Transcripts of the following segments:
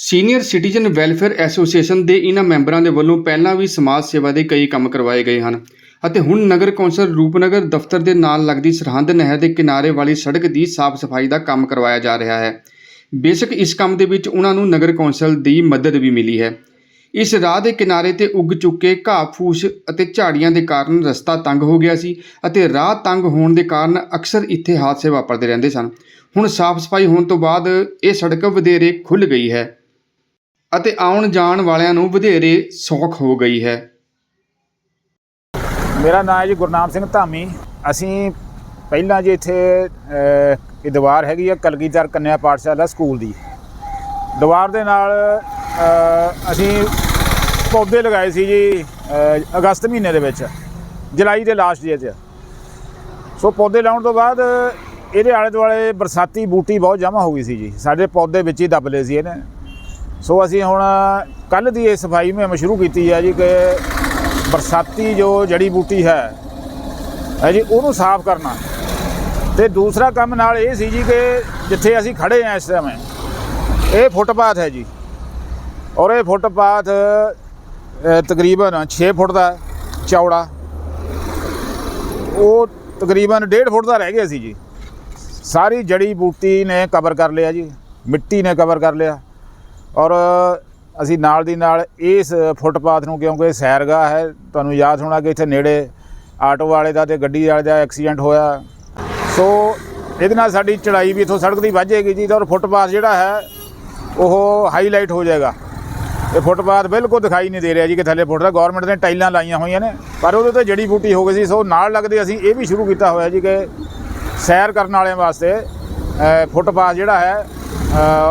Senior citizen welfare association ਦੇ ਇਹਨਾਂ ਮੈਂਬਰਾਂ ਦੇ ਵੱਲੋਂ ਪਹਿਲਾਂ ਵੀ ਸਮਾਜ ਸੇਵਾ ਦੇ ਕਈ ਕੰਮ ਕਰਵਾਏ ਗਏ ਹਨ। ਅਤੇ ਹੁਣ ਨਗਰ ਕੌਂਸਲ ਰੂਪਨਗਰ ਦਫ਼ਤਰ ਦੇ ਨਾਲ ਲੱਗਦੀ ਸਰਹੰਦ ਨਹਿਰ ਦੇ ਕਿਨਾਰੇ ਵਾਲੀ ਸੜਕ ਦੀ ਸਾਫ਼ ਸਫ਼ਾਈ ਦਾ ਕੰਮ ਕਰਵਾਇਆ ਜਾ ਰਿਹਾ ਹੈ। ਬੇਸ਼ੱਕ ਇਸ ਕੰਮ ਦੇ ਵਿੱਚ ਉਹਨਾਂ ਨੂੰ ਨਗਰ ਕੌਂਸਲ ਦੀ ਮਦਦ ਵੀ ਮਿਲੀ ਹੈ। ਇਸ ਰਾਹ ਦੇ ਕਿਨਾਰੇ ਤੇ ਉੱਗ ਚੁੱਕੇ ਘਾਹ ਫੂਸ ਅਤੇ ਝਾੜੀਆਂ ਦੇ ਕਾਰਨ ਰਸਤਾ ਤੰਗ ਹੋ ਗਿਆ ਸੀ ਅਤੇ ਰਾਹ ਤੰਗ ਹੋਣ ਦੇ ਕਾਰਨ ਅਕਸਰ ਇੱਥੇ ਹਾਦਸੇ ਵਾਪਰਦੇ ਰਹਿੰਦੇ ਸਨ। ਹੁਣ ਸਾਫ਼ ਸਫ਼ਾਈ ਹੋਣ ਤੋਂ ਬਾਅਦ ਇਹ ਸੜਕ ਵਧੇਰੇ ਖੁੱਲ੍ਹ ਗਈ ਹੈ। ਅਤੇ ਆਉਣ ਜਾਣ ਵਾਲਿਆਂ ਨੂੰ ਵਧੇਰੇ ਸੌਖ ਹੋ ਗਈ ਹੈ। ਮੇਰਾ ਨਾਮ ਹੈ ਜੀ ਗੁਰਨਾਮ ਸਿੰਘ ਧਾਮੀ। ਅਸੀਂ ਪਹਿਲਾਂ ਜੀ ਇੱਥੇ ਇਹ ਦੀਵਾਰ ਹੈਗੀ ਆ ਕਲਗੀਧਰ ਕੰਨਿਆ ਪਾਠਸ਼ਾਲਾ ਸਕੂਲ ਦੀ। ਦੀਵਾਰ ਦੇ ਨਾਲ ਅਸੀਂ ਪੌਦੇ ਲਗਾਏ ਸੀ ਜੀ ਅਗਸਤ ਮਹੀਨੇ ਦੇ ਵਿੱਚ, ਜੁਲਾਈ ਦੇ ਲਾਸਟ ਡੇ 'ਚ ਸੋ ਪੌਦੇ ਲਾਉਣ ਤੋਂ ਬਾਅਦ ਇਹਦੇ ਆਲੇ ਦੁਆਲੇ ਬਰਸਾਤੀ ਬੂਟੀ ਬਹੁਤ ਜਮ੍ਹਾਂ ਹੋ ਗਈ ਸੀ ਜੀ। ਸਾਡੇ ਪੌਦੇ ਵਿੱਚ ਹੀ ਦੱਬ ਲਏ ਸੀ ਇਹਨੇ। ਸੋ ਅਸੀਂ ਹੁਣ ਕੱਲ ਦੀ ਇਹ ਸਫ਼ਾਈ ਮੁਹਿੰਮ ਸ਼ੁਰੂ ਕੀਤੀ ਹੈ ਜੀ ਕਿ ਬਰਸਾਤੀ ਜੋ ਜੜੀ ਬੂਟੀ ਹੈ ਹੈ ਜੀ, ਉਹਨੂੰ ਸਾਫ਼ ਕਰਨਾ। ਤੇ ਦੂਸਰਾ ਕੰਮ ਨਾਲ ਇਹ ਸੀ ਜੀ ਕਿ ਜਿੱਥੇ ਅਸੀਂ ਖੜੇ ਆ ਇਸ ਸਮੇਂ, ਇਹ ਫੁੱਟਪਾਥ ਹੈ ਜੀ। ਔਰ ਇਹ ਫੁੱਟਪਾਥ ਤਕਰੀਬਨ 6 ਫੁੱਟ ਦਾ ਚੌੜਾ। ਉਹ ਤਕਰੀਬਨ 1.5 ਫੁੱਟ ਦਾ ਰਹਿ ਗਿਆ ਸੀ ਜੀ। ਸਾਰੀ ਜੜੀ ਬੂਟੀ ਨੇ ਕਵਰ ਕਰ ਲਿਆ ਜੀ, ਮਿੱਟੀ ਨੇ ਕਵਰ ਕਰ ਲਿਆ। ਔਰ ਅਸੀਂ ਨਾਲ ਦੀ ਨਾਲ ਇਸ ਫੁੱਟਪਾਥ ਨੂੰ ਕਿਉਂਕਿ ਸੈਰਗਾ ਹੈ ਤੁਹਾਨੂੰ ਯਾਦ ਹੋਣਾ ਕਿ ਇੱਥੇ ਨੇੜੇ ਆਟੋ ਵਾਲੇ ਦਾ ਤੇ ਗੱਡੀ ਵਾਲੇ ਦਾ ਐਕਸੀਡੈਂਟ ਹੋਇਆ। ਸੋ ਇਹਦੇ ਨਾਲ ਸਾਡੀ ਚੜਾਈ ਵੀ ਇੱਥੋਂ ਸੜਕ ਦੀ ਵੱਜੇਗੀ ਜੀ ਔਰ ਫੁੱਟਪਾਥ ਜਿਹੜਾ ਹੈ ਉਹ ਹਾਈਲਾਈਟ ਹੋ ਜਾਏਗਾ। ਇਹ ਫੁੱਟਪਾਥ ਬਿਲਕੁਲ ਦਿਖਾਈ ਨਹੀਂ ਦੇ ਰਿਹਾ ਜੀ ਕਿ ਥੱਲੇ ਫੁੱਟ ਰਿਹਾ ਗਵਰਨਮੈਂਟ ਨੇ ਟਾਈਲਾਂ ਲਾਈਆਂ ਹੋਈਆਂ ਨੇ ਪਰ ਉਹਦੇ ਤੇ ਜੜੀ ਬੂਟੀ ਹੋ ਗਈ ਸੀ ਸੋ ਨਾਲ ਲੱਗਦੇ ਅਸੀਂ ਇਹ ਵੀ ਸ਼ੁਰੂ ਕੀਤਾ ਹੋਇਆ ਜੀ ਕਿ ਸੈਰ ਕਰਨ ਵਾਲਿਆਂ ਵਾਸਤੇ ਅ, ਫੁੱਟਪਾਥ ਜਿਹੜਾ ਹੈ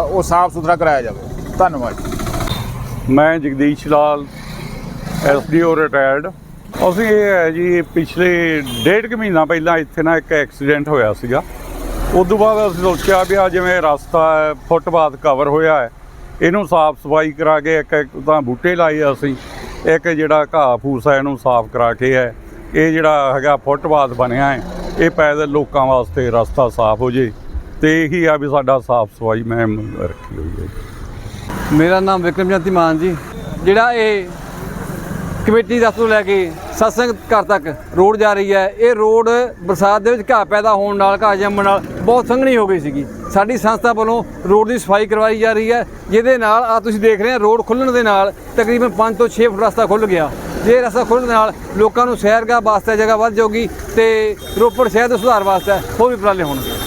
ਉਹ ਸਾਫ਼ ਸੁਥਰਾ ਕਰਾਇਆ ਜਾਵੇ। ਧੰਨਵਾਦ ਜੀ। ਮੈਂ ਜਗਦੀਸ਼ ਲਾਲ ਐਸਡੀਓ ਰਿਟਾਇਰਡ ਅਸੀਂ ਇਹ ਹੈ ਜੀ, ਪਿਛਲੇ ਡੇਢ ਕੁ ਮਹੀਨਾ ਪਹਿਲਾਂ ਇੱਥੇ ਨਾ ਇੱਕ ਐਕਸੀਡੈਂਟ ਹੋਇਆ ਸੀਗਾ। ਉਸ ਤੋਂ ਬਾਅਦ ਅਸੀਂ ਸੋਚਿਆ ਵੀ ਆ ਜਿਵੇਂ ਰਸਤਾ ਹੈ, ਫੁੱਟਪਾਥ ਕਵਰ ਹੋਇਆ ਹੈ, ਇਹਨੂੰ ਸਾਫ਼ ਸਫ਼ਾਈ ਕਰਾ ਕੇ ਇੱਕ ਇੱਕ ਤਾਂ ਬੂਟੇ ਲਾਏ ਅਸੀਂ, ਇੱਕ ਜਿਹੜਾ ਘਾਹ ਫੂਸ ਹੈ ਇਹਨੂੰ ਸਾਫ਼ ਕਰਾ ਕੇ ਹੈ। ਇਹ ਜਿਹੜਾ ਹੈਗਾ ਫੁੱਟਪਾਥ ਬਣਿਆ ਹੈ, ਇਹ ਪੈਦਲ ਲੋਕਾਂ ਵਾਸਤੇ ਰਸਤਾ ਸਾਫ਼ ਹੋ ਜੇ। ਤੇ ਇਹੀ ਆ ਵੀ ਸਾਡਾ ਸਾਫ਼ ਸਫ਼ਾਈ ਮੈਂ ਰੱਖੀ ਹੋਈ ਹੈ ਮੇਰਾ ਨਾਮ ਵਿਕਰਮਜੰਤੀ ਮਾਨ ਜੀ। ਜਿਹੜਾ ਇਹ ਕਮੇਟੀ ਦਫ਼ਤਰ ਤੋਂ ਲੈ ਕੇ ਸਤਸੰਗ ਘਰ ਤੱਕ ਰੋਡ ਜਾ ਰਹੀ ਹੈ, ਇਹ ਰੋਡ ਬਰਸਾਤ ਦੇ ਵਿੱਚ ਘਾਹ ਪੈਦਾ ਹੋਣ ਨਾਲ, ਘਾਹ ਜੰਮਣ ਨਾਲ ਬਹੁਤ ਸੰਘਣੀ ਹੋ ਗਈ ਸੀਗੀ। ਸਾਡੀ ਸੰਸਥਾ ਵੱਲੋਂ ਰੋਡ ਦੀ ਸਫ਼ਾਈ ਕਰਵਾਈ ਜਾ ਰਹੀ ਹੈ, ਜਿਹਦੇ ਨਾਲ ਆ ਤੁਸੀਂ ਦੇਖ ਰਹੇ ਹੋ, ਰੋਡ ਖੁੱਲਣ ਦੇ ਨਾਲ ਤਕਰੀਬਨ 5 ਤੋਂ 6 ਫੁੱਟ ਰਸਤਾ ਖੁੱਲ ਗਿਆ। ਜੇ ਰਸਤਾ ਖੁੱਲਣ ਦੇ ਨਾਲ ਲੋਕਾਂ ਨੂੰ ਸੈਰਗਾਹ ਵਾਸਤੇ ਜਗ੍ਹਾ ਵੱਧ ਜਾਊਗੀ ਤੇ ਰੋਪੜ ਸ਼ਹਿਰ ਦੇ ਸੁਧਾਰ ਵਾਸਤੇ ਹੋਰ ਵੀ ਉਪਰਾਲੇ ਹੋਣਗੇ।